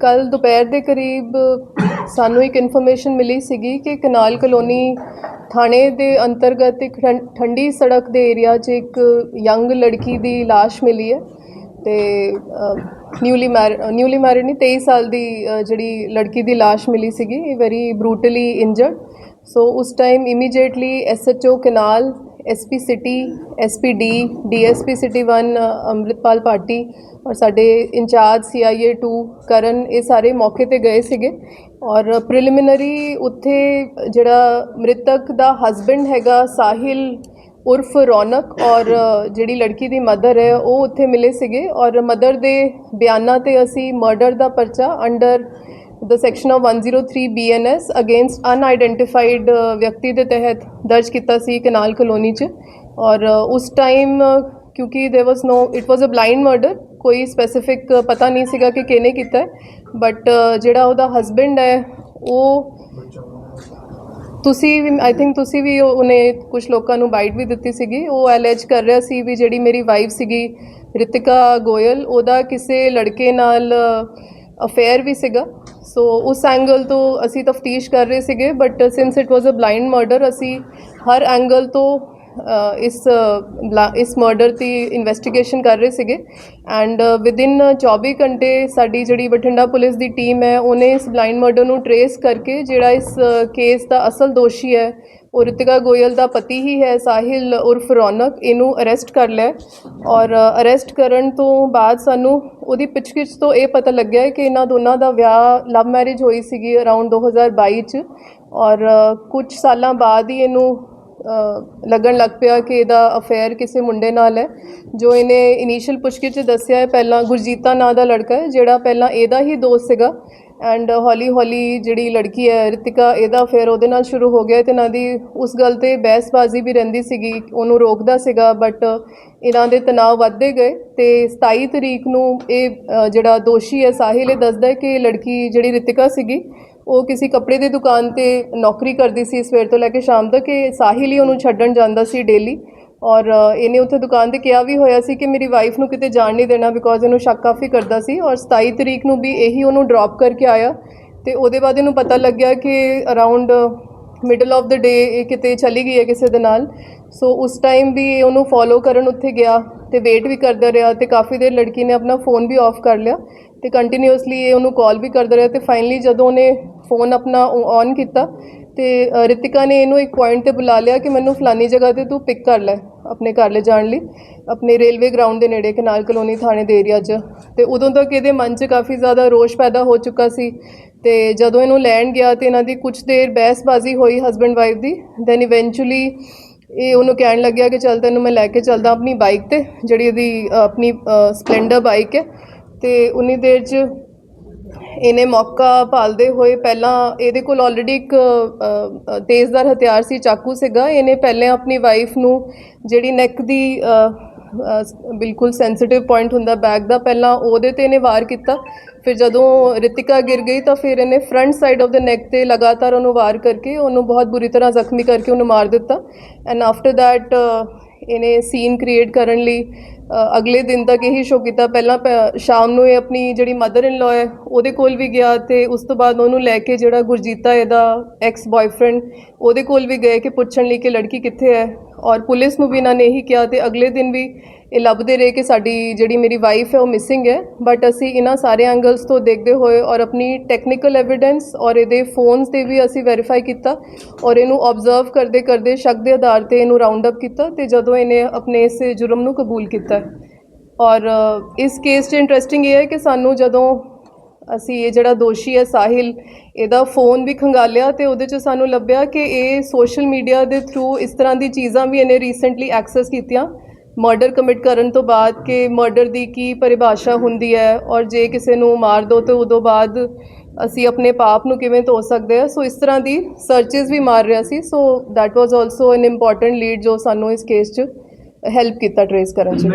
ਕੱਲ ਦੁਪਹਿਰ ਦੇ ਕਰੀਬ ਸਾਨੂੰ ਇੱਕ ਇਨਫੋਰਮੇਸ਼ਨ ਮਿਲੀ ਸੀਗੀ ਕਿ ਕਨਾਲ ਕਲੋਨੀ ਥਾਣੇ ਦੇ ਅੰਤਰਗਤ ਇੱਕ ਠੰ- ਠੰਡੀ ਸੜਕ ਦੇ ਏਰੀਆ 'ਚ ਇੱਕ ਯੰਗ ਲੜਕੀ ਦੀ ਲਾਸ਼ ਮਿਲੀ ਹੈ ਤੇ ਨਿਊਲੀ ਮੈਰਿਡ ਨਿਊਲੀ ਮੈਰਿਡ ਨਹੀਂ 23 ਸਾਲ ਦੀ ਜਿਹੜੀ ਲੜਕੀ ਦੀ ਲਾਸ਼ ਮਿਲੀ ਸੀਗੀ ਵੈਰੀ ਬਰੂਟਲੀ ਇੰਜਰਡ ਸੋ ਉਸ ਟਾਈਮ ਇਮੀਡੀਏਟਲੀ ਐਸਐਚਓ ਕਨਾਲ SP city, SP D, DSP city 1 Amritpal ਪਾਟੀ ਔਰ ਸਾਡੇ ਇੰਚਾਰਜ ਸੀਆਈਏ 2 ਕਰਨ ਇਹ ਸਾਰੇ ਮੌਕੇ ਤੇ ਗਏ ਸੀਗੇ। ਔਰ ਪ੍ਰੀਲਿਮਿਨਰੀ ਉੱਥੇ ਜਿਹੜਾ ਮ੍ਰਿਤਕ ਦਾ ਹਸਬੈਂਡ ਹੈਗਾ ਸਾਹਿਲ ਉਰਫ ਰੌਨਕ ਔਰ ਜਿਹੜੀ ਲੜਕੀ ਦੀ ਮਦਰ ਹੈ, ਉਹ ਉੱਥੇ ਮਿਲੇ ਸੀਗੇ। ਔਰ ਮਦਰ ਦੇ ਬਿਆਨਾਂ ਤੇ ਅਸੀਂ ਮਰਡਰ ਦਾ ਪਰਚਾ under the section of 103 BNS against unidentified ਵਿਅਕਤੀ ਦੇ ਤਹਿਤ ਦਰਜ ਕੀਤਾ ਸੀ ਕਨਾਲ ਕਲੋਨੀ 'ਚ ਔਰ ਉਸ ਟਾਈਮ ਕਿਉਂਕਿ there was no it was a blind murder ਕੋਈ ਸਪੈਸੀਫਿਕ ਪਤਾ ਨਹੀਂ ਸੀਗਾ ਕਿ ਕਿਹਨੇ ਕੀਤਾ ਬਟ ਜਿਹੜਾ ਉਹਦਾ ਹਸਬੈਂਡ ਹੈ ਉਹ ਤੁਸੀਂ ਵੀ ਆਈ ਥਿੰਕ ਤੁਸੀਂ ਵੀ ਉਹ- ਉਹਨੇ ਕੁਝ ਲੋਕਾਂ ਨੂੰ ਬਾਈਟ ਵੀ ਦਿੱਤੀ ਸੀਗੀ ਉਹ ਅਲੈਜ ਕਰ ਰਿਹਾ ਸੀ ਵੀ ਜਿਹੜੀ ਮੇਰੀ ਵਾਈਫ ਸੀਗੀ ਰਿਤਿਕਾ ਗੋਇਲ ਉਹਦਾ ਕਿਸੇ ਲੜਕੇ ਨਾਲ ਅਫੇਅਰ ਵੀ ਸੀਗਾ। ਸੋ ਉਸ ਐਂਗਲ ਤੋਂ ਅਸੀਂ ਤਫਤੀਸ਼ ਕਰ ਰਹੇ ਸੀਗੇ but since it was a blind murder ਅਸੀਂ ਹਰ ਐਂਗਲ ਤੋਂ ਇਸ ਬਲਾ- ਇਸ ਮਰਡਰ ਦੀ ਇਨਵੈਸਟੀਗੇਸ਼ਨ ਕਰ ਰਹੇ ਸੀਗੇ। ਐਂਡ ਵਿਦਿਨ 24 ਘੰਟੇ ਸਾਡੀ ਜਿਹੜੀ ਬਠਿੰਡਾ ਪੁਲਿਸ ਦੀ ਟੀਮ ਹੈ, ਉਹਨੇ ਇਸ ਬਲਾਈਂਡ ਮਰਡਰ ਨੂੰ ਟਰੇਸ ਕਰਕੇ ਜਿਹੜਾ ਇਸ ਕੇਸ ਦਾ ਅਸਲ ਦੋਸ਼ੀ ਹੈ, ਉਹ ਰਿਤਿਕਾ ਗੋਇਲ ਦਾ ਪਤੀ ਹੀ ਹੈ, ਸਾਹਿਲ ਉਰਫ ਰੌਨਕ ਇਹਨੂੰ ਅਰੈਸਟ ਕਰ ਲਿਆ। ਔਰ ਅਰੈਸਟ ਕਰਨ ਤੋਂ ਬਾਅਦ ਸਾਨੂੰ ਉਹਦੀ ਪੁੱਛਗਿੱਛ ਤੋਂ ਇਹ ਪਤਾ ਲੱਗਿਆ ਕਿ ਇਹਨਾਂ ਦੋਨਾਂ ਦਾ ਵਿਆਹ ਲਵ ਮੈਰਿਜ ਹੋਈ ਸੀਗੀ ਅਰਾਊਂਡ 2022 ਚ। ਔਰ ਕੁਝ ਸਾਲਾਂ ਬਾਅਦ ਹੀ ਇਹਨੂੰ ਲੱਗਣ ਲੱਗ ਪਿਆ ਕਿ ਇਹਦਾ ਅਫੇਅਰ ਕਿਸੇ ਮੁੰਡੇ ਨਾਲ ਹੈ। ਜੋ ਇਹਨੇ ਇਨੀਸ਼ੀਅਲ ਪੁੱਛਗਿੱਛ 'ਚ ਦੱਸਿਆ ਹੈ, ਪਹਿਲਾਂ ਗੁਰਜੀਤਾ ਨਾਂ ਦਾ ਲੜਕਾ ਹੈ, ਜਿਹੜਾ ਪਹਿਲਾਂ ਇਹਦਾ ਹੀ ਦੋਸਤ ਸੀਗਾ। ਐਂਡ ਹੌਲੀ ਹੌਲੀ ਜਿਹੜੀ ਲੜਕੀ ਹੈ, ਰਿਤਿਕਾ, ਇਹਦਾ ਅਫੇਅਰ ਉਹਦੇ ਨਾਲ ਸ਼ੁਰੂ ਹੋ ਗਿਆ ਤੇ ਇਹਨਾਂ ਦੀ ਉਸ ਗੱਲ ਤੇ ਬਹਿਸਬਾਜ਼ੀ ਵੀ ਰਹਿੰਦੀ ਸੀਗੀ, ਉਹਨੂੰ ਰੋਕਦਾ ਸੀਗਾ ਬਟ ਇਹਨਾਂ ਦੇ ਤਣਾਅ ਵੱਧਦੇ ਗਏ ਤੇ 27 ਤਰੀਕ ਨੂੰ ਇਹ ਜਿਹੜਾ ਦੋਸ਼ੀ ਹੈ, ਸਾਹਿਲ, ਇਹ ਦੱਸਦਾ ਹੈ ਕਿ ਲੜਕੀ ਜਿਹੜੀ ਰਿਤਿਕਾ ਸੀਗੀ ਉਹ ਕਿਸੇ ਕੱਪੜੇ ਦੀ ਦੁਕਾਨ ਤੇ ਨੌਕਰੀ ਕਰਦੀ ਸੀ ਸਵੇਰ ਤੋਂ ਲੈ ਕੇ ਸ਼ਾਮ ਤੱਕ ਕਿ ਸਾਹਿਲ ਹੀ ਉਹਨੂੰ ਛੱਡਣ ਜਾਂਦਾ ਸੀ ਡੇਲੀ ਔਰ ਇਹਨੇ ਉੱਥੇ ਦੁਕਾਨ ਤੇ ਕਿਹਾ ਵੀ ਹੋਇਆ ਸੀ ਕਿ ਮੇਰੀ ਵਾਈਫ ਨੂੰ ਕਿਤੇ ਜਾਣ ਨਹੀਂ ਦੇਣਾ ਬਿਕੋਜ਼ ਇਹਨੂੰ ਸ਼ੱਕ ਕਾਫੀ ਕਰਦਾ ਸੀ ਔਰ 27 ਤਰੀਕ ਨੂੰ ਵੀ ਇਹੀ ਉਹਨੂੰ ਡ੍ਰੌਪ ਕਰਕੇ ਆਇਆ ਤੇ ਉਹਦੇ ਬਾਅਦ ਇਹਨੂੰ ਪਤਾ ਲੱਗਿਆ ਕਿ around middle of the day ਇਹ ਕਿਤੇ ਚਲੀ ਗਈ ਹੈ ਕਿਸੇ ਦੇ ਨਾਲ ਸੋ ਉਸ ਟਾਈਮ ਵੀ ਇਹ ਉਹਨੂੰ ਫੋਲੋ ਕਰਨ ਉੱਥੇ ਗਿਆ ਤੇ ਵੇਟ ਵੀ ਕਰਦਾ ਰਿਹਾ ਤੇ ਕਾਫੀ ਦੇਰ ਲੜਕੀ ਨੇ ਆਪਣਾ ਫੋਨ ਵੀ ਆਫ ਕਰ ਲਿਆ ਤੇ ਕੰਟੀਨਿਊਸਲੀ ਇਹ ਉਹਨੂੰ ਕਾਲ ਵੀ ਕਰਦਾ ਰਿਹਾ ਤੇ ਫਾਈਨਲੀ ਜਦੋਂ ਉਹਨੇ ਫੋਨ ਆਪਣਾ ਔਨ ਕੀਤਾ ਤੇ ਅ, ਰਿਤਿਕਾ ਨੇ ਇਹਨੂੰ ਇੱਕ ਪੁਆਇੰਟ ਤੇ ਬੁਲਾ ਲਿਆ ਕਿ ਮੈਨੂੰ ਫਲਾਨੀ ਜਗ੍ਹਾ ਤੇ ਤੂੰ ਪਿਕ ਕਰ ਲੈ ਆਪਣੇ ਘਰ ਲੈ ਜਾਣ ਲਈ ਆਪਣੇ ਰੇਲਵੇ ਗਰਾਊਂਡ ਦੇ ਨੇੜੇ ਕਨਾਲ ਕਲੋਨੀ ਥਾਣੇ ਦੇ ਏਰੀਆ 'ਚ। ਤੇ ਉਦੋਂ ਤੱਕ ਇਹਦੇ ਮਨ 'ਚ ਕਾਫੀ ਜ਼ਿਆਦਾ ਰੋਸ਼ ਪੈਦਾ ਹੋ ਚੁੱਕਾ ਸੀ ਤੇ ਜਦੋਂ ਇਹਨੂੰ ਲੈਣ ਗਿਆ ਤੇ ਇਹਨਾਂ ਦੀ ਕੁਝ ਦੇਰ ਬਹਿਸਬਾਜ਼ੀ ਹੋਈ ਹਸਬੈਂਡ ਵਾਈਫ ਦੀ ਦੈਨ ਇਵੈਂਚੁਅਲੀ ਇਹ ਉਹਨੂੰ ਕਹਿਣ ਲੱਗਿਆ ਕਿ ਚੱਲ ਤੈਨੂੰ ਮੈਂ ਲੈ ਕੇ ਚੱਲਦਾ ਆਪਣੀ ਬਾਈਕ ਤੇ ਜਿਹੜੀ ਇਹਦੀ ਅ, ਆਪਣੀ ਸਪਲੈਂਡਰ ਬਾਈਕ ਹੈ। ਤੇ ਉਨੀ ਦੇਰ 'ਚ ਇਹਨੇ ਮੌਕਾ ਭਾਲਦੇ ਹੋਏ ਪਹਿਲਾਂ ਇਹਦੇ ਕੋਲ ਆਲਰੇਡੀ ਇੱਕ ਤੇਜ਼ਦਾਰ ਹਥਿਆਰ ਸੀ, ਚਾਕੂ ਸੀਗਾ। ਇਹਨੇ ਪਹਿਲਾਂ ਆਪਣੀ ਵਾਈਫ ਨੂੰ ਜਿਹੜੀ ਨੈਕ ਦੀ ਬਿਲਕੁਲ ਸੈਂਸਿਟਿਵ ਪੁਆਇੰਟ ਹੁੰਦਾ ਬੈਕ ਦਾ, ਪਹਿਲਾਂ ਉਹਦੇ ਤੇ ਇਹਨੇ ਵਾਰ ਕੀਤਾ। ਫਿਰ ਜਦੋਂ ਰਿਤਿਕਾ ਗਿਰ ਗਈ ਤਾਂ ਫਿਰ ਇਹਨੇ front side of the neck ਤੇ ਲਗਾਤਾਰ ਉਹਨੂੰ ਵਾਰ ਕਰਕੇ ਉਹਨੂੰ ਬਹੁਤ ਬੁਰੀ ਤਰ੍ਹਾਂ ਜ਼ਖਮੀ ਕਰਕੇ ਉਹਨੂੰ ਮਾਰ ਦਿੱਤਾ। ਐਂਡ ਆਫਟਰ ਦੈਟ ਇਹਨੇ ਸੀਨ ਕ੍ਰੀਏਟ ਕਰਨ ਲਈ ਅਗਲੇ ਦਿਨ ਤੱਕ ਇਹੀ ਸ਼ੋਅ ਕੀਤਾ। ਪਹਿਲਾਂ ਪ- ਸ਼ਾਮ ਨੂੰ ਇਹ ਆਪਣੀ ਜਿਹੜੀ ਮਦਰ ਇਨ ਲਾ ਹੈ, ਉਹਦੇ ਕੋਲ ਵੀ ਗਿਆ ਤੇ ਉਸ ਤੋਂ ਬਾਅਦ ਉਹਨੂੰ ਲੈ ਕੇ ਜਿਹੜਾ ਗੁਰਜੀਤਾ ਇਹਦਾ ਐਕਸ ਬॉयਫ੍ਰੈਂਡ ਉਹਦੇ ਕੋਲ ਵੀ ਗਏ ਕਿ ਪੁੱਛਣ ਲਈ ਕਿ ਲੜਕੀ ਕਿੱਥੇ ਹੈ। ਔਰ ਪੁਲਿਸ ਨੂੰ ਵੀ ਇਹਨਾਂ ਨੇ ਇਹੀ ਕਿਹਾ ਤੇ ਅਗਲੇ ਦਿਨ ਵੀ ਇਹ ਲੱਭਦੇ ਰਹੇ ਕਿ ਸਾਡੀ ਜਿਹੜੀ ਮੇਰੀ ਵਾਈਫ ਹੈ ਉਹ ਮਿਸਿੰਗ ਹੈ। ਬਟ ਅਸੀਂ ਇਹਨਾਂ ਸਾਰੇ ਐਂਗਲਸ ਤੋਂ ਦੇਖਦੇ ਹੋਏ ਔਰ ਆਪਣੀ ਟੈਕਨੀਕਲ ਐਵੀਡੈਂਸ ਔਰ ਇਹਦੇ ਫੋਨਸ ਤੇ ਵੀ ਅਸੀਂ ਵੈਰੀਫਾਈ ਕੀਤਾ ਔਰ ਇਹਨੂੰ ਆਬਜ਼ਰਵ ਕਰਦੇ ਕਰਦੇ ਸ਼ੱਕ ਦੇ ਆਧਾਰ ਤੇ ਇਹਨੂੰ ਰਾਉਂਡ ਅਪ ਕੀਤਾ ਤੇ ਜਦੋਂ ਇਹਨੇ ਆਪਣੇ ਇਸ ਜੁਰਮ ਨੂੰ ਕਬੂਲ ਕੀਤਾ। ਔਰ ਇਸ ਕੇਸ 'ਚ ਇੰਟਰਸਟਿੰਗ ਇਹ ਹੈ ਕਿ ਸਾਨੂੰ ਜਦੋਂ ਅਸੀਂ ਇਹ ਜਿਹੜਾ ਦੋਸ਼ੀ ਹੈ ਸਾਹਿਲ, ਇਹਦਾ ਫੋਨ ਵੀ ਖੰਗਾਲਿਆ ਤੇ ਉਹਦੇ 'ਚ ਸਾਨੂੰ ਲੱਭਿਆ ਕਿ ਇਹ ਸੋਸ਼ਲ ਮੀਡੀਆ ਦੇ ਥਰੂ ਇਸ ਤਰ੍ਹਾਂ ਦੀ ਚੀਜ਼ਾਂ ਵੀ ਇਹਨੇ ਰੀਸੈਂਟਲੀ ਐਕਸੈਸ ਕੀਤੀਆਂ। ਮਰਡਰ ਕਮਿਟ ਕਰਨ ਤੋਂ ਬਾਅਦ ਕਿ ਮਰਡਰ ਦੀ ਕੀ ਪਰਿਭਾਸ਼ਾ ਹੁੰਦੀ ਹੈ ਔਰ ਜੇ ਕਿਸੇ ਨੂੰ ਮਾਰ ਦੋ ਤੇ ਉਦੋਂ ਬਾਅਦ ਅਸੀਂ ਆਪਣੇ ਪਾਪ ਨੂੰ ਕਿਵੇਂ ਧੋ ਸਕਦੇ ਹਾਂ। ਸੋ ਇਸ ਤਰ੍ਹਾਂ ਦੀ ਸਰਚਸ ਵੀ ਮਾਰ ਰਿਹਾ ਸੀ। So that was also an important lead ਜੋ ਸਾਨੂੰ ਇਸ ਕੇਸ 'ਚ ਹੈਲਪ ਕੀਤਾ ਟਰੇਸ ਕਰਨ 'ਚ।